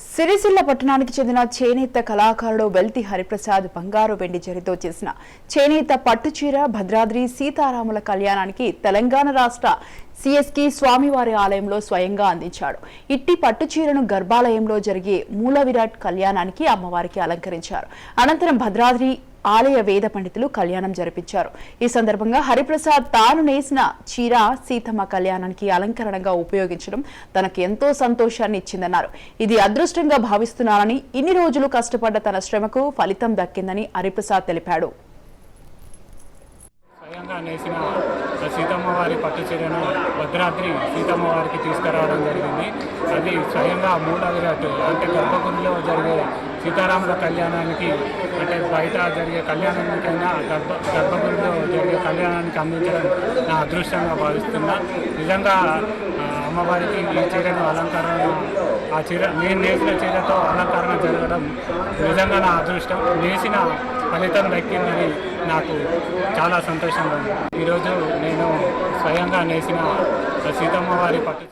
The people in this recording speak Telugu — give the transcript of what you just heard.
సిరిసిల్ల పట్టణానికి చెందిన చేనేత కళాకారుడు వెల్తి హరిప్రసాద్ బంగారు వెండి జరితో చేసిన చేనేత పట్టుచీర భద్రాద్రి సీతారాముల కళ్యాణానికి తెలంగాణ రాష్ట్ర సిఎస్కి స్వామివారి ఆలయంలో స్వయంగా అందించాడు. ఇట్టి పట్టుచీరను గర్భాలయంలో జరిగే మూల విరాట్ కళ్యాణానికి అమ్మవారికి అలంకరించారు. అనంతరం భద్రాద్రి ఆలయ వేద పండితులు కళ్యాణం జరిపించారు. ఈ సందర్భంగా హరిప్రసాద్ తాను నేసిన చీర సీతమ్మ కళ్యాణానికి అలంకరణగా ఉపయోగించడం తనకు ఎంతో సంతోషాన్ని ఇచ్చిందన్నారు. ఇది అదృష్టంగా భావిస్తున్నానని ఇన్ని రోజులు కష్టపడ్డ తన శ్రమకు ఫలితం దక్కిందని హరిప్రసాద్ తెలిపాడు. స్వయంగా సీతమ్మ వారి పట్టు చీరను భద్రాద్రి సీతమ్మ వారికి తీసుకురావడం జరిగింది. అది స్వయంగా మూల విరాట్ అంటే గర్భగుడిలో జరిగే సీతారాముల కళ్యాణానికి అంటే బయట జరిగే కళ్యాణానికైనా గర్భ గర్భగుడిలో జరిగే కళ్యాణానికి అందించడం నా అదృష్టంగా భావిస్తున్నా. నిజంగా అమ్మవారికి ఈ చీరను అలంకరణ ఆ చీర నేను నేసిన చీరతో అలంకరణ జరగడం నిజంగా నా అదృష్టం. నేసిన ఫలితం దక్కిందని నాకు చాలా సంతోషంగా ఉంది. ఈరోజు నేను స్వయంగా నేసిన సీతమ్మ వారి పట్టు